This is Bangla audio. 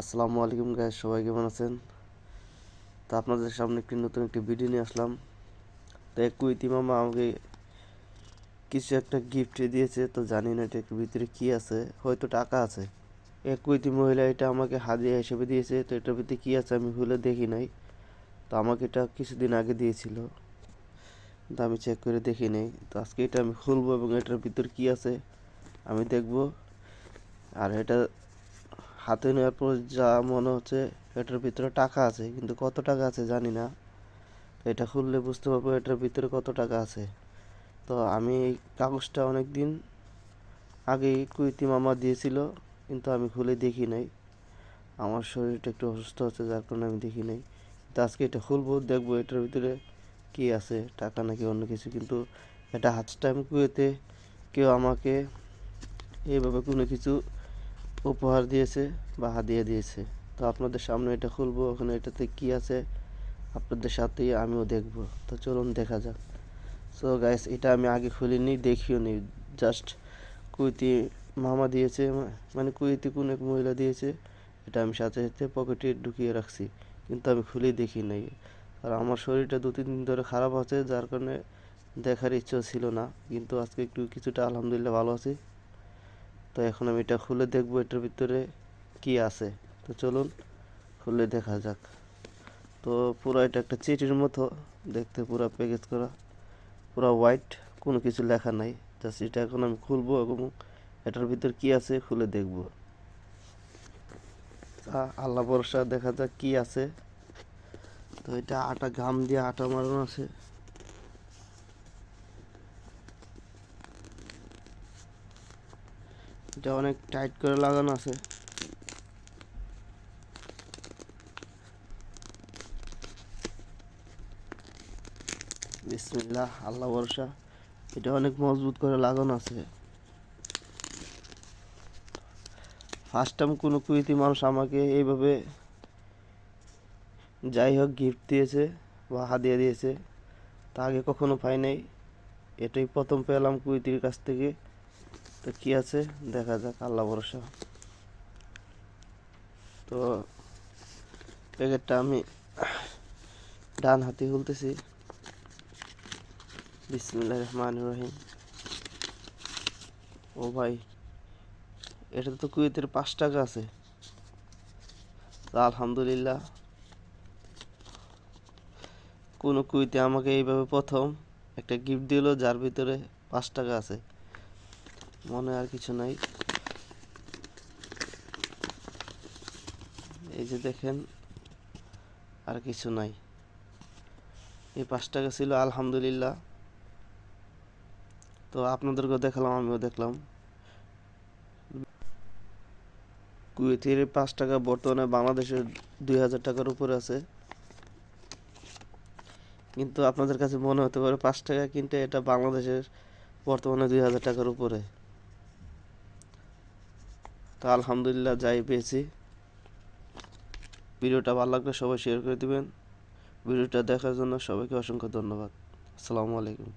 আসসালামু আলাইকুম গাইস সবাই কেমন আছেন? তো আপনাদের সামনে একটি নতুন একটি ভিডিও নিয়ে আসলাম। তো এক কুইতি মামা আমাকে কিছু একটা গিফট দিয়েছে, তো জানি না এটার ভিতরে কি আছে, হয়তো টাকা আছে। এক কুইতি মহিলা এটা আমাকে হাদিয়া হিসেবে দিয়েছে, তো এটার ভিতরে কি আছে আমি খুলে দেখি নাই। তো আমাকে এটা কিছুদিন আগে দিয়েছিল। কিন্তু আমি চেক করে দেখি নাই। তো আজকে এটা আমি খুলবো এবং এটার ভিতরে কি আছে আমি দেখব। আর এটা হাতে নেওয়ার পর যা মনে হচ্ছে এটার ভিতরে টাকা আছে, কিন্তু কত টাকা আছে জানি না। এটা খুললে বুঝতে পারব এটার ভিতরে কত টাকা আছে। তো আমি এই কাগজটা অনেক দিন আগেই কুইতি মামা দিয়েছিল, কিন্তু আমি খুলে দেখি নাই। আমার শরীরটা একটু অসুস্থ হচ্ছে যার কারণে আমি দেখি নাই। তো আজকে এটা খুলবো, দেখব এটার ভিতরে কি আছে, টাকা নাকি অন্য কিছু। কিন্তু এটা হাত টাইম কুয়েতে কেউ আমাকে এইভাবে কোনো কিছু উপহার দিয়েছে বা হাদিয়া দিয়েছে। তো আপনাদের সামনে এটা খুলবো, ওখানে এটাতে কি আছে আপনাদের সাথেই আমিও দেখব। তো চলুন দেখা যাক। সো গাইস এটা আমি আগে খুলিনি, দেখিও নি। জাস্ট কুইতি মামা দিয়েছে মানে কুইতি কোন এক মহিলা দিয়েছে, এটা আমি সাথে সাথে পকেটে ঢুকিয়ে রাখছি। কিন্তু আমি খুলে দেখি নাই। আর আমার শরীরটা দু তিন দিন ধরে খারাপ আছে, যার কারণে দেখার ইচ্ছা ছিল না। কিন্তু আজকে একটু কিছুটা আলহামদুলিল্লাহ ভালো আছি। তো এখন আমি এটা খুলে দেখব এটার ভিতরে কি আছে। তো চলুন খুলে দেখা যাক। তো পুরো এটা একটা চিঠির মতো, দেখতে পুরো প্যাকেজ করা। পুরো হোয়াইট কোনো কিছু লেখা নাই। জাস্ট এটা এখন আমি খুলবো এবং এটার ভিতর কি আছে খুলে দেখব। আল্লাহ ভরসা, দেখা যাক কি আছে। তো এটা আটা, ঘাম দিয়ে আটা মারানো আছে। এটা অনেক টাইট করে লাগানো আছে। বিসমিল্লাহ, আল্লাহ ভরসা। এটা অনেক মজবুত করে লাগানো আছে। ফার্স্ট টাইম কোনো কুইতি মানুষ আমাকে এইভাবে যাই হোক গিফট দিয়েছে বা হাদিয়া দিয়েছে, তা আগে কখনো পাই নাই। এটাই প্রথম পেলাম কুইতির কাছ থেকে। তো কি আছে? দেখা যাক, আল্লাহ ভরসা। তো প্যাকেটটা আমি ডান হাতে খুলতেছি। বিসমিল্লাহ রহমান রহিম। ও ভাই, এটা তো কুয়েতের পাঁচ টাকা আছে। আলহামদুলিল্লাহ, কোনো কুইতে আমাকে এইভাবে প্রথম একটা গিফট দিল, যার ভিতরে পাঁচ টাকা আছে। মনে আর কিছু নাই। এই যে দেখেন, আর কিছু নাই। এই পাঁচ টাকা ছিল আলহামদুলিল্লাহ। তো আপনাদেরকেও দেখালাম, আমিও দেখলাম। কুয়েতের পাঁচ টাকা বর্তমানে বাংলাদেশের দুই হাজার টাকার উপরে আছে। কিন্তু আপনাদের কাছে মনে হতে পারে পাঁচ টাকা কিনতে এটা বাংলাদেশের বর্তমানে দুই হাজার টাকার উপরে। তো আলহামদুলিল্লাহ যাই পেয়েছি। ভিডিওটা ভালো লাগলে সবাই শেয়ার করে দিবেন। ভিডিওটা দেখার জন্য সবাইকে অসংখ্য ধন্যবাদ। আসসালামু আলাইকুম।